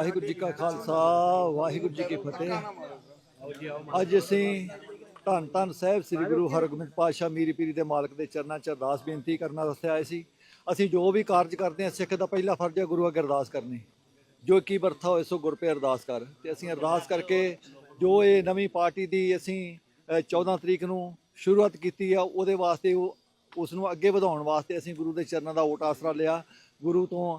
ਵਾਹਿਗੁਰੂ ਜੀ ਕਾ ਖਾਲਸਾ ਵਾਹਿਗੁਰੂ ਜੀ ਕੀ ਫਤਿਹ। ਅੱਜ ਅਸੀਂ ਧੰਨ ਧੰਨ ਸਾਹਿਬ ਸ੍ਰੀ ਗੁਰੂ ਹਰਗੋਬਿੰਦ ਪਾਤਸ਼ਾਹ ਮੀਰੀ ਪੀਰੀ ਦੇ ਮਾਲਕ ਦੇ ਚਰਨਾਂ 'ਚ ਅਰਦਾਸ ਬੇਨਤੀ ਕਰਨਾ ਵਾਸਤੇ ਆਏ ਸੀ। ਅਸੀਂ ਜੋ ਵੀ ਕਾਰਜ ਕਰਦੇ ਹਾਂ ਸਿੱਖ ਦਾ ਪਹਿਲਾ ਫਰਜ਼ ਹੈ ਗੁਰੂ ਅੱਗੇ ਅਰਦਾਸ ਕਰਨੀ। ਜੋ ਕੀ ਵਰਥਾ ਹੋਏ ਸੋ ਗੁਰ ਪੇ ਅਰਦਾਸ ਕਰ। ਤੇ ਅਸੀਂ ਅਰਦਾਸ ਕਰਕੇ ਜੋ ਇਹ ਨਵੀਂ ਪਾਰਟੀ ਦੀ ਅਸੀਂ ਅ, 14 ਤਰੀਕ ਨੂੰ ਸ਼ੁਰੂਆਤ ਕੀਤੀ ਆ ਉਹਦੇ ਵਾਸਤੇ ਉਹ ਉਸ ਨੂੰ ਅੱਗੇ ਵਧਾਉਣ ਵਾਸਤੇ ਅਸੀਂ ਗੁਰੂ ਦੇ ਚਰਨਾਂ ਦਾ ਓਟ ਆਸਰਾ ਲਿਆ। ਗੁਰੂ ਤੋਂ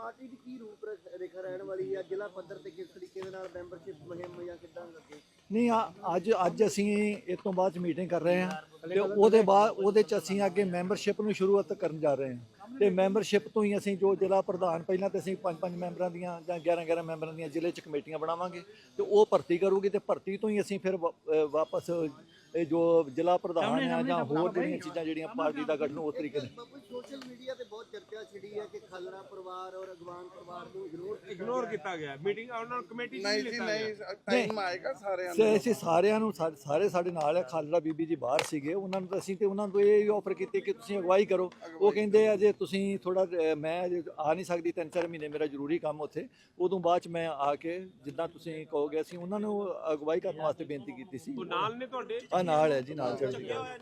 ਪਾਰਟੀ ਦੀ ਕੀ ਰੂਪ ਰੇਖ- ਰਹਿਣ ਵਾਲੀ ਹੈ? ਜ਼ਿਲ੍ਹਾ ਪੱਧਰ ਤੇ ਕਿਸ ਤਰੀਕੇ ਦੇ ਨਾਲ ਮੈਂਬਰਸ਼ਿਪ ਮੁਹਿੰਮ ਜਾਂ ਕਿੱਦਾਂ ਲੱਗੇ ਨਹੀਂ ਆ- ਅੱਜ ਅੱਜ ਅਸੀਂ ਇਸ ਤੋਂ ਬਾਅਦ ਮੀਟਿੰਗ ਕਰ ਰਹੇ ਹਾਂ ਤੇ ਉਹਦੇ ਬਾਅਦ ਉਹਦੇ ਚ ਅਸੀਂ ਅੱਗੇ ਮੈਂਬਰਸ਼ਿਪ ਨੂੰ ਸ਼ੁਰੂਆਤ ਕਰਨ ਜਾ ਰਹੇ ਹਾਂ। ਤੇ ਮੈਂਬਰਸ਼ਿਪ ਤੋਂ ਹੀ ਅਸੀਂ ਜੋ ਜ਼ਿਲ੍ਹਾ ਪ੍ਰਧਾਨ ਪਹਿਲਾਂ ਤੇ ਅਸੀਂ ਪੰਜ ਪੰਜ ਮੈਂਬਰਾਂ ਦੀਆਂ ਜਾਂ 11 11 ਮੈਂਬਰਾਂ ਦੀਆਂ ਜ਼ਿਲ੍ਹੇ ਚ ਕਮੇਟੀਆਂ ਬਣਾਵਾਂਗੇ ਤੇ ਉਹ ਭਰਤੀ ਕਰੂਗੀ ਤੇ ਭਰਤੀ ਤੋਂ ਹੀ ਅਸੀਂ ਫਿਰ ਵਾਪਸ ਇਹ ਜੋ ਜ਼ਿਲ੍ਹਾ ਪ੍ਰਧਾਨ ਆ ਜਾਂ ਹੋਰ ਜਿਹੜੀਆਂ ਚੀਜ਼ਾਂ ਜਿਹੜੀਆਂ ਪਾਰਟੀ ਦਾ ਗਠਨ ਉਸ ਤਰੀਕੇ ਨਾਲ ਬਾਬੂ ਸੋਸ਼ਲ ਮੀਡੀਆ ਤੇ ਬਹੁਤ ਚਰਚਾ ਛਿੜੀ ਹੈ ਕਿ ਖਾਲੜਾ ਪਰਿਵਾਰ ਔਰ ਅਗਵਾਨ ਪਰਿਵਾਰ ਨੂੰ ਇਗਨੋਰ ਇਗਨੋਰ ਕੀਤਾ ਗਿਆ ਮੀਟਿੰਗ ਉਹਨਾਂ ਨੂੰ ਕਮੇਟੀ ਚ ਨਹੀਂ ਨਹੀਂ ਜੀ ਲਿੱਤਾ ਨਹੀਂ ਗਿਆ ਟਾਈਮ ਆਏਗਾ ਸਾਰਿਆਂ ਸੇ ਨੂੰ। ਅਸੀਂ ਸਾਰਿਆਂ ਨੂੰ ਸਾ- ਸਾਰੇ ਸਾਡੇ ਨਾਲ ਹੈ ਖਾਲੜਾ ਬੀਬੀ ਜੀ ਬਾਹਰ ਸੀਗੇ ਉਹਨਾਂ ਨੂੰ ਤਾਂ ਅਸੀਂ ਤੇ ਉਹਨਾਂ ਨੂੰ ਇਹ ਆਫਰ ਕੀਤੀ ਕਿ ਤੁਸੀਂ ਅਗਵਾਈ ਕਰੋ। ਉਹ ਕਹਿੰਦੇ ਆ ਜੇ ਤੁਸੀਂ ਥੋੜਾ ਮੈਂ ਅਜੇ ਆ ਨਹੀਂ ਸਕਦੀ ਤਿੰਨ ਚਾਰ ਮਹੀਨੇ ਮੇਰਾ ਜ਼ਰੂਰੀ ਕੰਮ ਉੱਥੇ। ਉਦੋਂ ਬਾਅਦ ਚ ਮੈਂ ਆ ਕੇ ਜਿੱਦਾਂ ਤੁਸੀਂ ਕਹੋਗੇ ਅਸੀਂ ਉਹਨਾਂ ਨੂੰ ਅਗਵਾਈ ਕਰਨ ਵਾਸਤੇ ਬੇਨਤੀ ਕੀਤੀ ਸੀ। ਉਹ ਨਾਲ ਨੇ ਤੁਹਾਡੇ? ਆ ਨਾਲ ਹੈ ਜੀ ਨਾਲ ਚੜ੍ਹਦੀ ਕਲਾ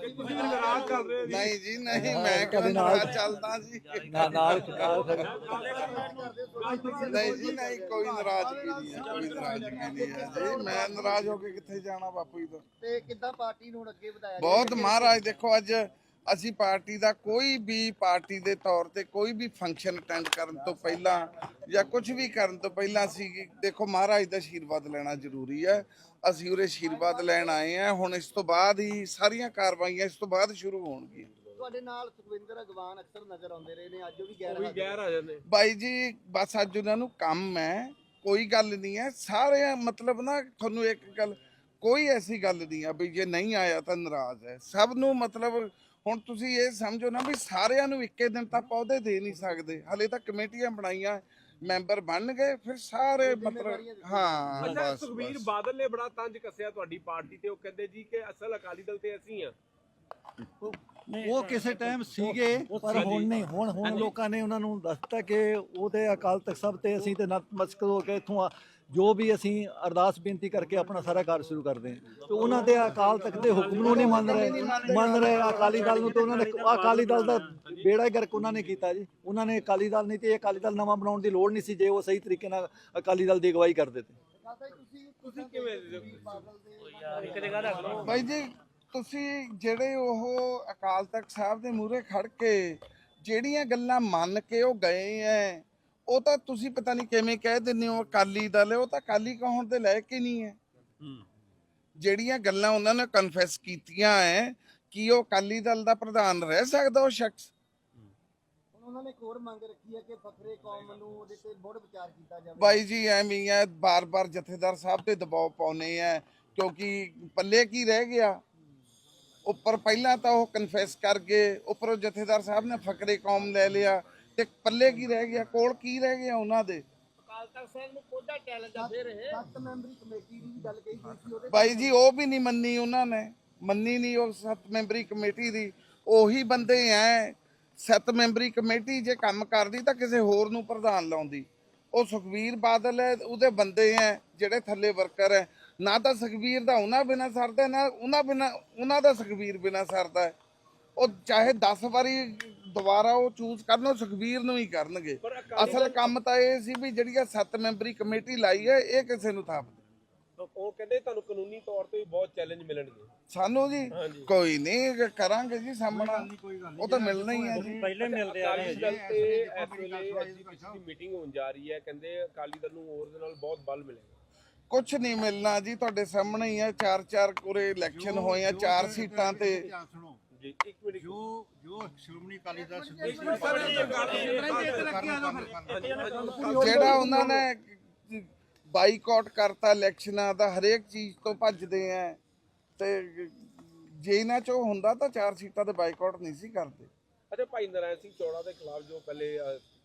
ਕਿ ਤੁਸੀਂ ਵੀ ਨਾਰਾਜ਼ ਚੱਲ ਰਹੇ ਹੋ ਜੀ। ਨਹੀਂ ਜੀ ਨਹੀਂ ਮੈਂ ਕਦੇ ਨਾਲ- ਚੱਲਦਾ ਜੀ। ਨਾਲ ਨਾਲ ਨਹੀਂ ਜੀ ਨਹੀਂ ਕੋਈ ਨਾਰਾਜ਼ਗੀ ਨਹੀਂ ਹੈ ਕੋਈ ਨਾਰਾਜ਼ਗੀ ਨਹੀਂ ਹੈ। ਜੀ ਮੈਂ ਨਾਰਾਜ਼ ਹੋ ਕੇ ਕਿੱਥੇ ਜਾਣਾ ਬਾਪੂ ਜੀ ਤੋਂ? ਤੇ ਕਿੱਦਾਂ ਪਾਰਟੀ ਨੂੰ ਹੁਣ ਅੱਗੇ ਵਧਾਇਆ ਬਹੁਤ ਮਹਾਰਾਜ ਦੇਖੋ ਅੱਜ ਅਸੀਂ ਪਾਰਟੀ ਦਾ ਕੋਈ ਵੀ ਪਾਰਟੀ ਦੇ ਤੌਰ ਤੇ ਕੋਈ ਵੀ ਫੰਕਸ਼ਨ ਅਟੈਂਡ ਕਰਨ ਤੋਂ ਪਹਿਲਾਂ ਜਾਂ ਕੁਝ ਵੀ ਕਰਨ ਤੋਂ ਪਹਿਲਾਂ ਅਸੀਂ ਦੇਖੋ ਮਹਾਰਾਜ ਦਾ ਆਸ਼ੀਰਵਾਦ ਲੈਣਾ ਜ਼ਰੂਰੀ ਹੈ। ਅਸੀਂ ਉਰੇ ਆਸ਼ੀਰਵਾਦ ਲੈਣ ਆਏ ਆ ਹੁਣ ਇਸ ਤੋਂ ਬਾਅਦ ਹੀ ਸਾਰੀਆਂ ਕਾਰਵਾਈਆਂ ਇਸ ਤੋਂ ਬਾਅਦ ਸ਼ੁਰੂ ਹੋਣਗੀਆਂ। ਤੁਹਾਡੇ ਨਾਲ ਸੁਖਵਿੰਦਰ ਅਗਵਾਨ ਅਕਸਰ ਨਜ਼ਰ ਆਉਂਦੇ ਰਹੇ ਨੇ ਅੱਜ ਉਹ ਵੀ ਗੈਰ ਵੀ ਹਾਜ਼ਰ ਗੈਰ ਆ ਜਾਂਦੇ ਬਾਈ ਜੀ ਬਸ ਅੱਜ ਉਹਨਾਂ ਨੂੰ ਕੰਮ ਹੈ ਕੋਈ ਗੱਲ ਨਹੀਂ ਹੈ। ਸਾਰੇ ਮਤਲਬ ਨਾ ਤੁਹਾਨੂੰ ਇੱਕ ਗੱਲ ਕੋਈ ਐਸੀ ਗੱਲ ਨਹੀਂ ਆ ਵੀ ਜੇ ਨਹੀਂ ਆਇਆ ਤਾਂ ਨਾਰਾਜ਼ ਹੈ। ਸਭ ਨੂੰ ਮਤਲਬ ਹੁਣ ਤੁਸੀਂ ਇਹ ਸਮਝੋ ਨਾ ਵੀ ਸਾਰਿਆਂ ਨੂੰ ਇੱਕੇ ਦਿਨ ਤਾਂ ਪੌਦੇ ਦੇ ਨਹੀਂ ਸਕਦੇ। ਹਲੇ ਤਾਂ ਕਮੇਟੀਆਂ ਬਣਾਈਆਂ ਮੈਂਬਰ ਬਣ ਗਏ ਫਿਰ ਸਾਰੇ ਮਤਲਬ ਹਾਂ ਅੱਛਾ ਬਸ। ਸੁਖਬੀਰ। ਬਾਦਲ ਨੇ ਬੜਾ ਤੰਜ ਕੱਸਿਆ ਤੁਹਾਡੀ ਪਾਰਟੀ ਤੇ। ਉਹ ਕਹਿੰਦੇ ਜੀ ਕਿ ਅਸਲ ਅਕਾਲੀ ਦਲ ਤੇ ਅਸੀਂ ਆ। ਉਹ ਕਿਸੇ ਟਾਈਮ ਸੀਗੇ ਪਰ ਹੁਣ ਨਹੀਂ ਹੁਣ ਹੁਣ ਲੋਕਾਂ ਨੇ ਉਹਨਾਂ ਨੂੰ ਦੱਸਤਾ ਕਿ ਉਹ ਤੇ ਅਕਾਲ ਤਖਤ ਸਭ ਤੇ ਅਸੀਂ ਤੇ ਨਤਮਸਤਕ ਹੋ ਕੇ ਇਥੋਂ ਜੋ ਵੀ ਅਸੀਂ ਅਰਦਾਸ ਬੇਨਤੀ ਕਰਕੇ ਆਪਣਾ ਸਾਰਾ ਕਾਰਜ ਸ਼ੁਰੂ ਕਰਦੇ ਹਾਂ। ਤੇ ਉਹਨਾਂ ਦੇ ਅਕਾਲ ਤਖਤ ਦੇ ਹੁਕਮ ਨੂੰ ਨਹੀਂ ਮੰਨ ਰਹੇ ਮੰਨ ਰਹੇ ਅਕਾਲੀ ਦਲ ਨੂੰ ਤੇ ਉਹਨਾਂ ਨੇ ਅਕਾਲੀ ਦਲ ਦਾ ਬੇੜਾ ਹੀ ਗਰਕ ਉਹਨਾਂ ਨੇ ਕੀਤਾ ਜੀ। ਉਹਨਾਂ ਨੇ ਅਕਾਲੀ ਦਲ ਨਹੀਂ ਤੇ ਇਹ ਅਕਾਲੀ ਦਲ ਨਵਾਂ ਬਣਾਉਣ ਦੀ ਲੋੜ ਨਹੀਂ ਸੀ ਜੇ ਉਹ ਸਹੀ ਤਰੀਕੇ ਨਾਲ ਅਕਾਲੀ ਦਲ ਦੀ ਅਗਵਾਈ ਕਰਦੇ ਤੇ। ਤੁਸੀਂ ਤੁਸੀਂ ਕਿਵੇਂ ਬਾਈ ਜੀ ਤੁਸੀਂ ਜਿਹੜੇ ਉਹ ਅਕਾਲ ਤਖਤ ਸਾਹਿਬ ਦੇ ਮੂਹਰੇ ਖੜ ਕੇ ਜਿਹੜੀਆਂ ਗੱਲਾਂ ਮੰਨ ਕੇ ਉਹ ਗਏ ਐ ਉਹ ਤਾਂ ਤੁਸੀਂ ਪਤਾ ਨਹੀਂ ਕਿਵੇਂ ਕਹਿ ਦਿੰਦੇ ਹੋ ਅਕਾਲੀ ਦਲ ਉਹ ਤਾਂ ਅਕਾਲੀ ਕਹਾਉਣ ਦੇ ਲਾਇਕ ਹੀ ਨਹੀਂ ਹੈ। ਜਿਹੜੀਆਂ ਗੱਲਾਂ ਉਹਨਾਂ ਨੇ ਕਨਫੈਸ ਕੀਤੀਆਂ ਐ ਕਿ ਉਹ ਅਕਾਲੀ ਦਲ ਦਾ ਪ੍ਰਧਾਨ ਰਹਿ ਸਕਦਾ ਉਹ ਸ਼ਖਸ? ਹੁਣ ਉਹਨਾਂ ਨੇ ਇੱਕ ਹੋਰ ਮੰਗ ਰੱਖੀ ਹੈ ਕਿ ਫਖਰੇ ਕੌਮ ਨੂੰ ਉਹਦੇ ਤੇ ਮੁੜ ਵਿਚਾਰ ਕੀਤਾ ਜਾਵੇ। ਬਾਈ ਜੀ ਐਵੇਂ ਹੀ ਹੈ ਬਾਰ-ਬਾਰ ਜਥੇਦਾਰ ਸਾਹਿਬ ਤੇ ਦਬਾਅ ਪਾਉਨੇ ਆ ਕਿਉਂਕਿ ਪੱਲੇ ਕੀ ਰਹਿ ਗਿਆ? ਉੱਪਰ ਪਹਿਲਾਂ ਤਾਂ ਉਹ ਕਨਫੈਸ ਕਰ ਗਏ ਉੱਪਰੋਂ ਜਥੇਦਾਰ ਸਾਹਿਬ ਨੇ ਫਕਰੇ ਕੌਮ ਲੈ ਲਿਆ ਤੇ ਪੱਲੇ ਕੀ ਰਹਿ ਗਿਆ ਕੋਲ ਕੀ ਰਹਿ ਗਿਆ ਉਹਨਾਂ ਦੇ? ਸੱਤ ਮੈਂਬਰੀ ਕਮੇਟੀ ਦੀ ਵੀ ਗੱਲ ਕਹੀ ਗਈ ਸੀ ਉਹਦੇ ਬਾਈ ਜੀ ਉਹ ਵੀ ਨਹੀਂ ਮੰਨੀ ਉਹਨਾਂ ਨੇ ਮੰਨੀ ਨਹੀਂ ਉਹ ਸੱਤ ਮੈਂਬਰੀ ਕਮੇਟੀ ਦੀ ਉਹੀ ਬੰਦੇ ਐ। ਸੱਤ ਮੈਂਬਰੀ ਕਮੇਟੀ ਜੇ ਕੰਮ ਕਰਦੀ ਤਾਂ ਕਿਸੇ ਹੋਰ ਨੂੰ ਪ੍ਰਧਾਨ ਲਾਉਂਦੀ। ਉਹ ਸੁਖਵੀਰ ਬਾਦਲ ਹੈ ਉਹਦੇ ਬੰਦੇ ਐ ਜਿਹੜੇ ਥੱਲੇ ਵਰਕਰ ਐ। ਨਾ ਤਾਂ ਸੁਖਵੀਰ ਦਾ ਉਹਨਾਂ ਬਿਨਾ ਸਰਦਾ ਨਾ ਉਹਨਾਂ ਬਿਨਾ ਉਹਨਾਂ ਦਾ ਸੁਖਵੀਰ ਬਿਨਾ ਸਰਦਾ। ਉਹ ਚਾਹੇ 10 ਵਾਰੀ ਦੁਬਾਰਾ ਉਹ ਚੂਜ਼ ਕਰਨ ਉਹ ਸੁਖਵੀਰ ਨੂੰ ਹੀ ਕਰਨਗੇ। ਅਸਲ ਕੰਮ ਤਾਂ ਇਹ ਸੀ ਵੀ ਜਿਹੜੀ ਆ ਸੱਤ ਮੈਂਬਰੀ ਕਮੇਟੀ ਲਾਈ ਹੈ ਇਹ ਕਿਸੇ ਨੂੰ ਥਾਪ। ਉਹ ਕਹਿੰਦੇ ਤੁਹਾਨੂੰ ਕਾਨੂੰਨੀ ਤੌਰ ਤੇ ਵੀ ਬਹੁਤ ਚੈਲੰਜ ਮਿਲਣਗੇ। ਸਾਨੂੰ ਜੀ ਹਾਂਜੀ। ਕੋਈ ਨਹੀਂ ਕਰਾਂਗੇ ਜੀ ਸਾਹਮਣਾ। ਉਹ ਤਾਂ ਮਿਲਣਾ ਹੀ ਹੈ ਜੀ। ਪਹਿਲੇ ਮਿਲਦੇ ਆ ਅਕਾਲੀ ਦਲ ਤੇ ਇਸ ਵੇਲੇ ਐਸਜੀਪੀਸੀ ਦੀ ਮੀਟਿੰਗ ਹੋਣ ਜਾ ਰਹੀ ਹੈ। ਕਹਿੰਦੇ ਅਕਾਲੀ ਦਲ ਨੂੰ ਹੋਰ ਦੇ ਨਾਲ ਬਹੁਤ ਬਲ ਮਿਲੇਗਾ। ਕੁਝ ਨਹੀਂ ਮਿਲਣਾ ਜੀ ਤੁਹਾਡੇ ਸਾਹਮਣੇ ਹੀ ਹੈ ਚਾਰ ਚਾਰ ਕੋਰੇ ਇਲੈਕਸ਼ਨ ਹੋਏ ਆ ਚਾਰ ਸੀਟਾਂ ਤੇ। ਜੀ ਇੱਕ ਮਿੰਟ ਜੋ ਜੋ ਸ਼੍ਰੋਮਣੀ ਅਕਾਲੀ ਦਲ ਇੱਕ ਮਿੰਟ ਸਰ ਇਹ ਗੱਲ ਜਿਹੜਾ ਉਹਨਾਂ ਨੇ ਬਾਈਕਾਟ ਕਰਤਾ ਇਲੈਕਸ਼ਨਾਂ ਦਾ ਹਰੇਕ ਚੀਜ਼ ਤੋਂ ਭੱਜਦੇ ਆ ਤੇ ਜੇ ਇਹਨਾਂ ਚੋਂ ਹੁੰਦਾ ਤਾਂ ਚਾਰ ਸੀਟਾਂ ਤੇ ਬਾਈਕਾਟ ਨਹੀਂ ਸੀ ਕਰਦੇ। ਅੱਛਾ ਭਾਈ ਨਰਾਇਣ ਸਿੰਘ ਚੌੜਾ ਦੇ ਖਿਲਾਫ ਜੋ ਪਹਿਲੇ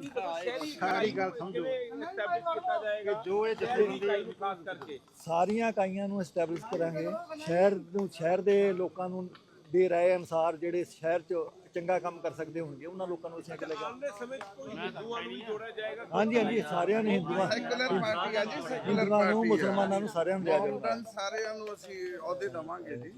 ਸਾਰੀ ਗੱਲ ਸਮਝੋ। establish ਕੀਤਾ ਜਾਏਗਾ ਜੋ ਇਹ ਜਥੇਬੰਦੀ ਨੂੰ ਖਾਸ ਕਰਕੇ। ਸਾਰੀਆਂ ਇਕਾਈਆਂ ਨੂੰ ਐਸਟੈਬਲਿਸ਼ ਕਰਾਂਗੇ। ਸ਼ਹਿਰ ਨੂੰ ਸ਼ਹਿਰ ਦੇ ਲੋਕਾਂ ਨੂੰ ਦੇ ਰਾਏ ਅਨਸਾਰ ਜਿਹੜੇ ਸ਼ਹਿਰ 'ਚ ਚੰਗਾ ਕੰਮ ਕਰ ਸਕਦੇ ਹੋਣਗੇ ਉਹਨਾਂ ਲੋਕਾਂ ਨੂੰ ਅਸੀਂ ਅੱਗੇ ਲੈ ਕੇ ਆਉਣ ਦੇ ਸਮੇਂ 'ਚ ਕੋਈ ਹਿੰਦੂਆਂ ਨੂੰ ਵੀ ਜੋੜਿਆ ਜਾਏਗਾ। ਹਾਂਜੀ ਹਾਂਜੀ ਸਾਰਿਆਂ ਨੂੰ ਹਿੰਦੂਆਂ ਸੈਕੂਲਰ ਪਾਰਟੀ ਆ ਜੀ ਸੈਕੂਲਰ ਹਿੰਦੂਆਂ ਨੂੰ ਪਾਰਟੀ ਮੁਸਲਮਾਨਾਂ ਨੂੰ ਸਾਰਿਆਂ ਨੂੰ ਲਿਆ ਜਾਊਗਾ। ਮਾਊਂਟਨ ਸਾਰਿਆਂ ਨੂੰ ਅਸੀਂ ਅਹੁਦੇ ਦਵਾਂਗੇ ਜੀ।